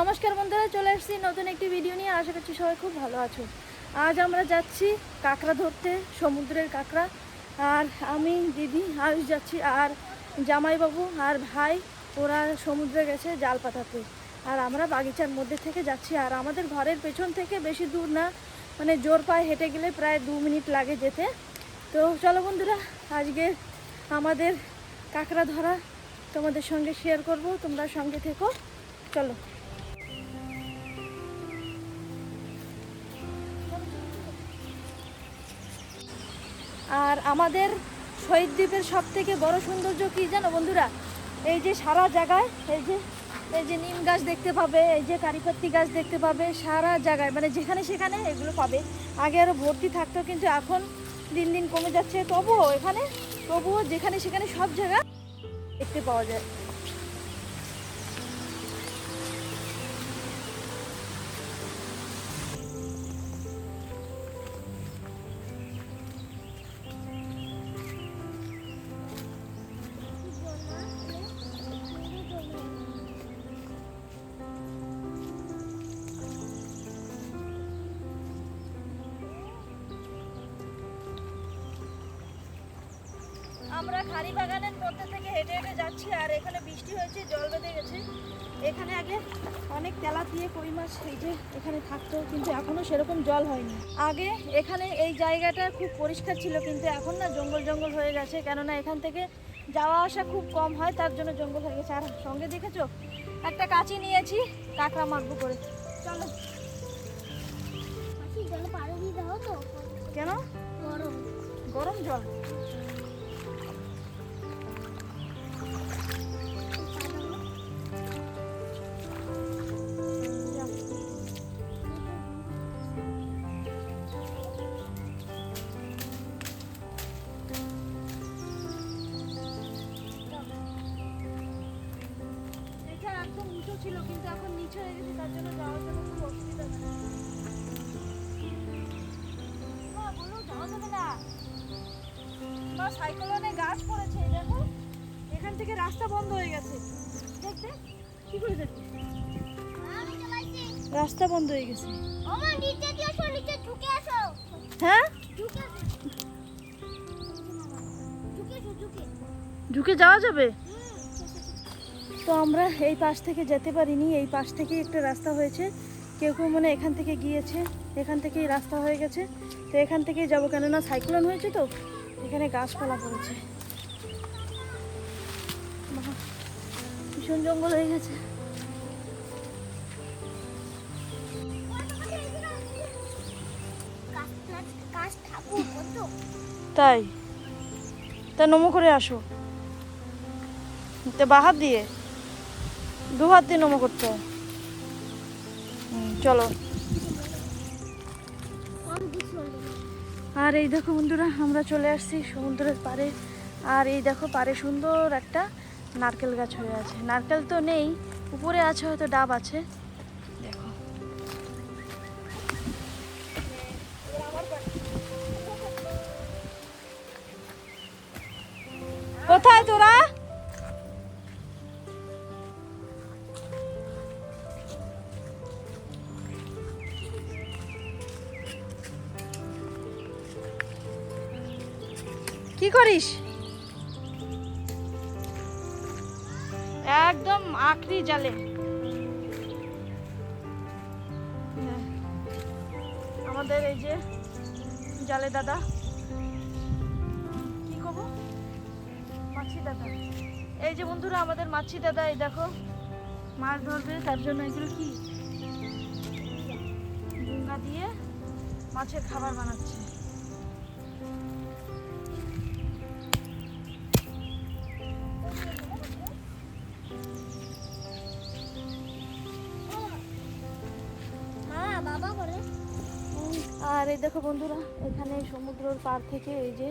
নমস্কার বন্ধুরা, চলে এসেছি নতুন একটি ভিডিও নিয়ে। আশা করছি সবাই খুব ভালো আছো। আজ আমরা যাচ্ছি কাঁকড়া ধরতে, সমুদ্রের কাঁকড়া। আর আমি, দিদি আয়ুষ যাচ্ছি, আর জামাইবাবু আর ভাই, ওরা সমুদ্রে গেছে জাল পাতাতে আর আমরা বাগিচার মধ্যে থেকে যাচ্ছি। আর আমাদের ঘরের পেছন থেকে বেশি দূর না মানে জোর পায়ে হেঁটে গেলে প্রায় দু মিনিট লাগে যেতে। তো চলো বন্ধুরা, আজকে আমাদের কাঁকড়া ধরা তোমাদের সঙ্গে শেয়ার করব। তোমরা সঙ্গে থেকো। চলো। আর আমাদের শহীদ দ্বীপের সব থেকে বড় সৌন্দর্য কি জানো বন্ধুরা? এই যে সারা জায়গায়, এই যে এই যে নিম গাছ দেখতে পাবে, এই যে কারিপাত্তি গাছ দেখতে পাবে, সারা জায়গায় মানে যেখানে সেখানে এগুলো পাবে। আগে আরও ভর্তি থাকতো, কিন্তু এখন দিন দিন কমে যাচ্ছে। তবুও এখানে, তবুও যেখানে সেখানে সব জায়গা দেখতে পাওয়া যায়। আমরা খারি বাগানের মধ্যে থেকে হেঁটে হেঁটে যাচ্ছি আর এখানে বৃষ্টি হয়েছে জল বেঁধে গেছে। এখানে আগে অনেক তেলা দিয়ে কই মাছ এই যে এখানে থাকতো কিন্তু এখনও সেরকম জল হয়নি। আগে এখানে এই জায়গাটা খুব পরিষ্কার ছিল কিন্তু এখন না জঙ্গল জঙ্গল হয়ে গেছে কেননা এখান থেকে যাওয়া আসা খুব কম হয় তার জন্য জঙ্গল হয়ে গেছে। আর সঙ্গে দেখেছ একটা কাঁচি নিয়েছি কাঁকড়া মাখবো করে। চলো। কেন? গরম। গরম জল? ছিল কিন্তু এখন নিচে হয়ে গেছে তার জন্য যাওয়ার জন্য খুব অসুবিধা হয় বলো যাওয়া যাবে না মা সাইকেলনে গাছ পড়েছে দেখো এখান থেকে রাস্তা বন্ধ হয়ে গেছে। দেখতে কি করে দেখতে রাস্তা বন্ধ হয়ে গেছে। ওমা নিচে আসো নিচে ঢুকে আসো। হ্যাঁ? ঢুকে যাওয়া যাবে? তো আমরা এই পাশ থেকে যেতে পারিনি, এই পাশ থেকেই একটা রাস্তা হয়েছে। কেউ কেউ মনে এখান থেকে গিয়েছে, এখান থেকেই রাস্তা হয়ে গেছে। তো এখান থেকেই যাব কেননা সাইক্লোন হয়েছে তো, এখানে গাছপালা পড়েছে। ভীষণ জঙ্গল হয়ে গেছে। তাই? তা নমো করে আসো। তো বাহাত দিয়ে। দু হাত দিয়ে নমো করতে। চলো। আর এই দেখো বন্ধুরা, আমরা চলে আসছি সমুদ্রের পাড়ে। আর এই দেখো পাড়ে সুন্দর একটা নারকেল গাছ হয়ে আছে। নারকেল তো নেই, উপরে আছে হয়তো ডাব আছে। দেখো। কোথায় তোরা? করিস একদম আখরি জালে। আমাদের এই যে জালে দাদা। কি কব মাছি দাদা। এই যে বন্ধুরা, আমাদের মাছি দাদা, এই দেখো, মাছ ধরবে, তার জন্য এগুলো কি? ডুঙ্গা দিয়ে মাছের খাবার বানাচ্ছে। আর এই দেখো বন্ধুরা, এখানে সমুদ্রর পার থেকে এই যে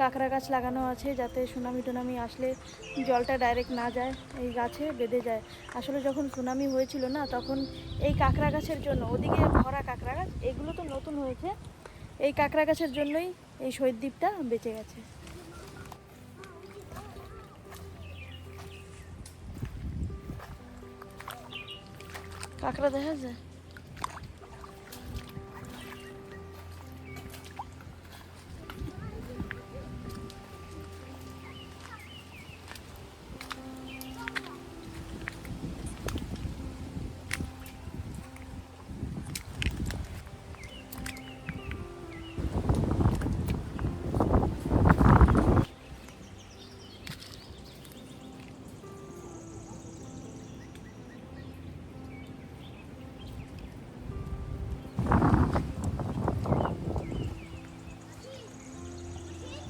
কাঁকড়া গাছ লাগানো আছে যাতে সুনামি টুনামি আসলে জলটা ডাইরেক্ট না যায়, এই গাছে বেঁধে যায়। আসলে যখন সুনামি হয়েছিল না, তখন এই কাঁকড়া গাছের জন্য, ওদিকে ভরা কাঁকড়া গাছ, এগুলো তো নতুন হয়েছে, এই কাঁকড়া গাছের জন্যই এই শহীদ দ্বীপটা বেঁচে গেছে। কাঁকড়া দেখা যায়?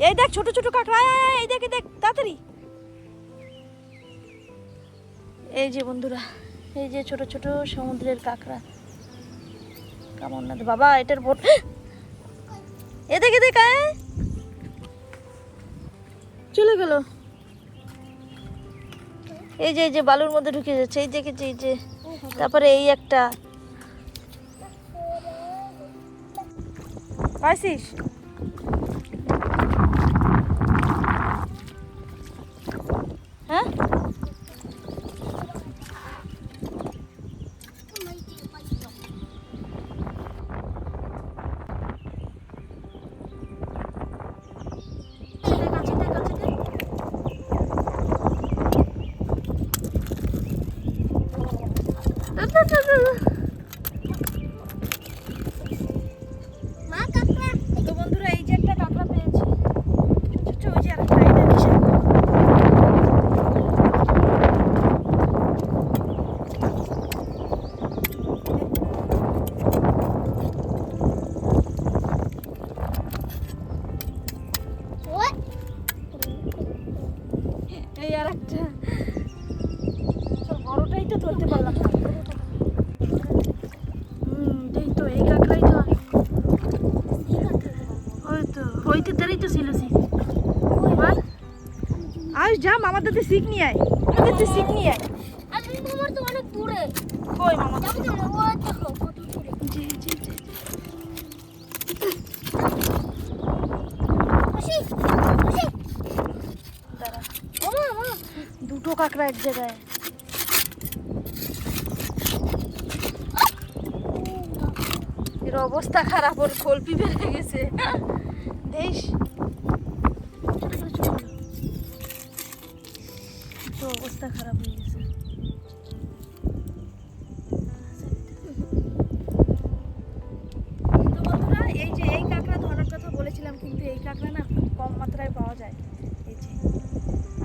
এই দেখ, ছোট ছোট কাঁকড়া। এই দেখ দেখ, তাড়াতাড়ি। এই যে বন্ধুরা, এই যে ছোট ছোট সমুদ্রের কাঁকড়া। কেমন না, বাবা, এটার বোট এ দেখে দেখ। চলে গেল। এই যে এই যে, বালুর মধ্যে ঢুকে যাচ্ছে, এই দেখেছি এই যে। তারপরে এই একটা। পাইছিস? দে, দে, দে, দে। মা কাকড়া তো বন্ধুরা এই যে একটা কাঁকড়া পেয়েছি ছোট ছোট ওই যে আরেকটা এটা বিশাল ওই এই আর একটা বড়টাই তো ধরতে পারলাম না হুম এই তো এই কাঁকড়াই তো ওই তো ওইতে দাঁড়িয়ে তো ছিল এবার আয় যা মামার দাতে শিখ নিয়ে আয়। মামার দাতে শিখ নিয়ে আয়। আমি মামার তো অনেক দূরে। কই মামা। যাব যাব ওই দেখো কত দূরে। জি জি জি খুশি? খুশি? দাঁড়া। মামা মামা দুটো কাঁকড়া এক জায়গায়। এর অবস্থা খারাপ ওর কলপি বেড়ে গেছে। দেশ। তো অবস্থা খারাপ হয়ে গেছে। এই যে এই কাঁকড়া ধরার কথা বলেছিলাম, কিন্তু এই কাঁকড়া না খুব কম মাত্রায় পাওয়া যায়। এই যে,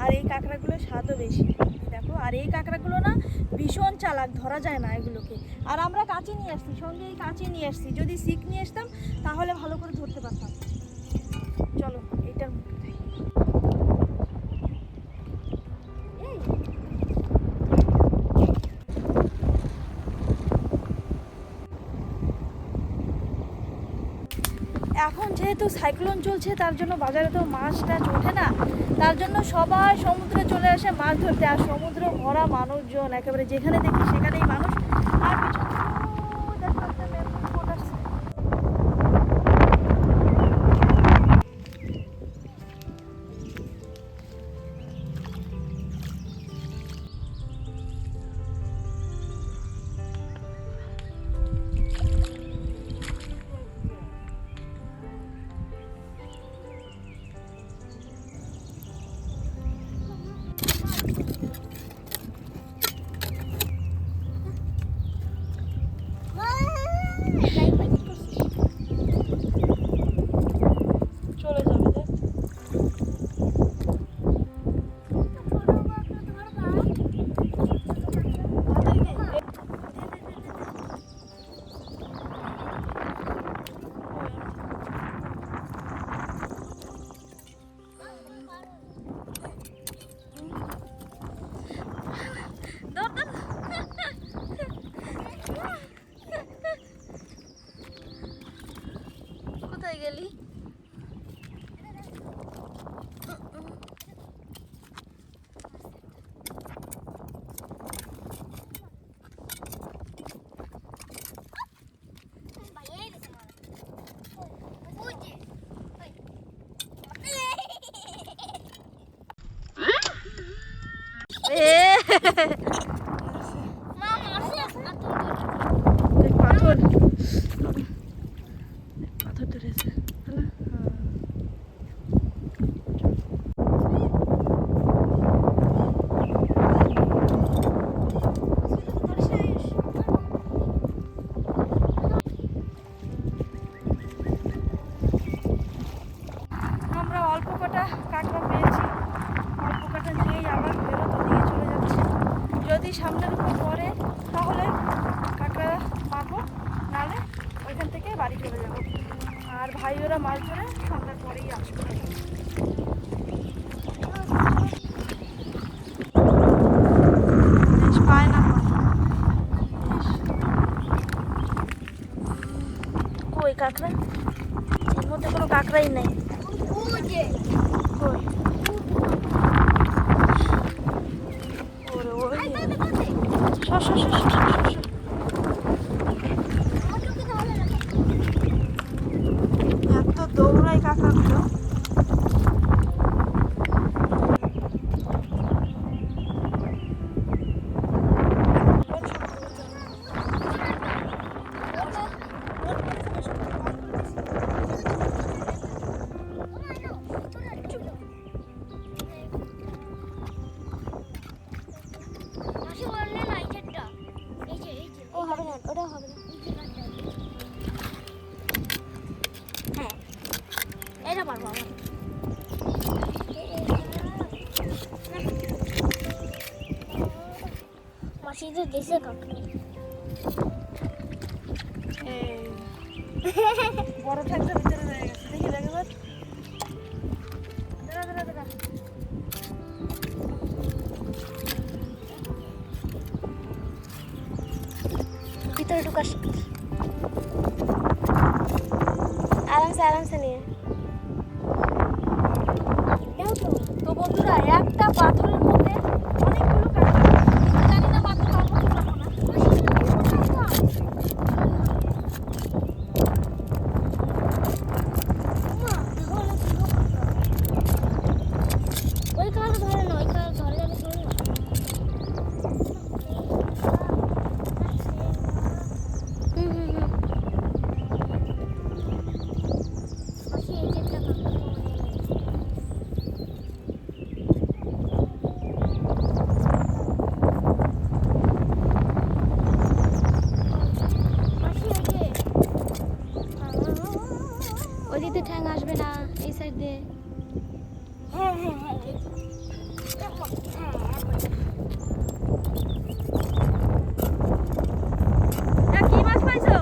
আর এই কাঁকড়াগুলো স্বাদও বেশি। দেখো, আর এই কাঁকড়াগুলো না ভীষণ চালাক, ধরা যায় না এগুলোকে। আর আমরা কাছে নিয়ে আসছি, সঙ্গে এই নিয়ে আসছি। যদি শিক নিয়ে আসতাম, তাহলে ভালো করে ধরতে পারতাম। চলো, এটার মুখে খাই। এই, এখন যেহেতু সাইক্লোন চলছে, তার জন্য বাজারে তো মাছ টাছ ওঠে না। তার জন্য সবাই সমুদ্রে চলে আসে মাছ ধরতে। আর সমুদ্র ভরা মানুষজন, একেবারে যেখানে দেখি সেখানেই মানুষ ভাই ওরা মাছ ধরে সন্ধ্যার পরেই আসবে। তো দেশে কাকড়ি এই বড় ট্যাংটা ভিতরে রয়ে গেছে দেখি দেখে এবার দাঁড়া দাঁড়া দাঁড়া ভিতরে ঢুকাস আরামসে আরামসে নিয়ে তো তো বন্ধুরা একটা পাথরের মধ্যে অনেকগুলো কাঁকড়া জানি না মাত্র পারব কি পারব না ওই কাল ধরে না ওই কাল ধরে যাবে ধরে না হুম হুম হুম মাসি এই যে একটা কাকড়া মাসি ওই যে ওই দিক দিয়ে ঠ্যাং আসবে না এই সাইড দিয়ে হ্যাঁ হ্যাঁ হ্যাঁ এই যে। দেখো, হ্যাঁ এ, কি মাছ পাইছো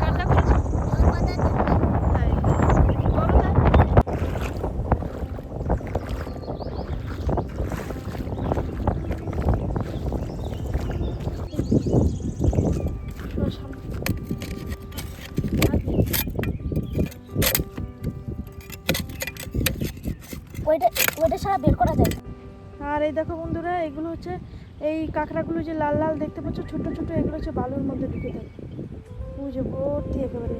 কাঁটা করেছ তাই বড় না? সর সামনে। ওইটা ওইটা সারা বের করা যায় আর এই দেখো বন্ধুরা, এগুলো হচ্ছে এই কাঁকড়াগুলো যে লাল লাল দেখতে পাচ্ছ ছোট ছোট এগুলো হচ্ছে বালুর মধ্যে ঢুকে থাকে। বুঝে ভর্তি একেবারে।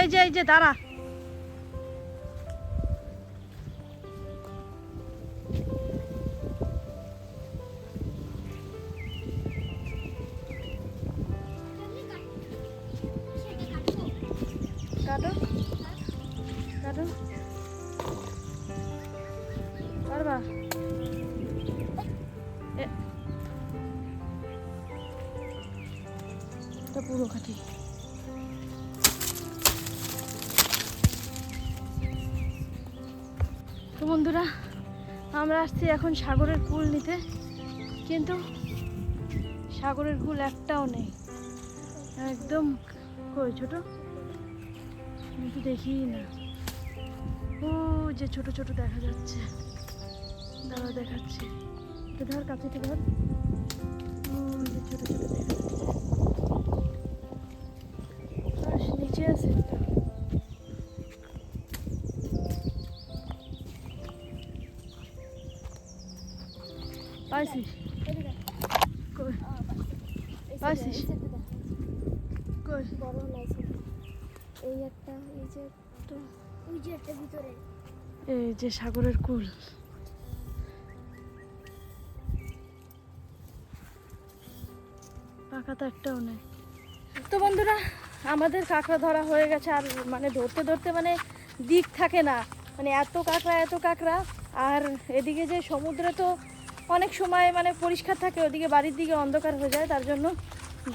এই যে এই যে, দাঁড়া। পারবা? পুরো খাটি তো বন্ধুরা, আমরা আসছি এখন সাগরের কুল নিতে, কিন্তু সাগরের কুল একটাও নেই। একদম কই, ছোট? দেখি না। ও, যে ছোট ছোট দেখা যাচ্ছে। দাঁড়াও দেখাচ্ছি। এটা ধর কাছে থেকে ধর। ছোট ছোট দেখা যাচ্ছে নিচে আছে পাইছিস? বড় এই একটা এই যে একটা ওই যে একটা ভিতরে। এই যে সাগরের কুল। পাকা তো একটাও নেই। তো বন্ধুরা, আমাদের কাঁকড়া ধরা হয়ে গেছে, আর মানে ধরতে ধরতে মানে দিক থাকে না। মানে এত কাঁকড়া এত কাঁকড়া, আর এদিকে যে সমুদ্রে তো অনেক সময় মানে পরিষ্কার থাকে, ওদিকে বাড়ির দিকে অন্ধকার হয়ে যায়, তার জন্য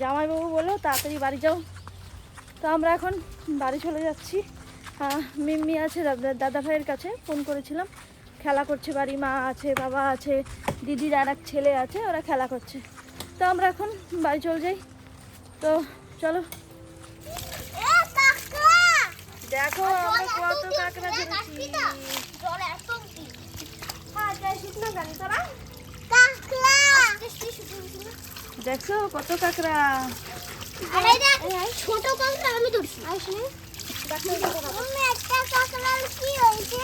জামাইবাবু বলল, তাড়াতাড়ি বাড়ি যাও। তো আমরা এখন বাড়ি চলে যাচ্ছি। মিম্মি আছে, দাদা ভাইয়ের কাছে ফোন করেছিলাম। খেলা করছে বাড়ি, মা আছে, বাবা আছে, দিদির আর এক ছেলে আছে, ওরা খেলা করছে। তো আমরা এখন বাড়ি চলে যাই। তো চলো। দেখো আমরা হ্যাঁ, কত কাঁকড়া ধরেছি। জলে কত কাঁকড়া। ছোট কাঁকড়া আমি ধরছি। দেখো একটা কি হয়েছে?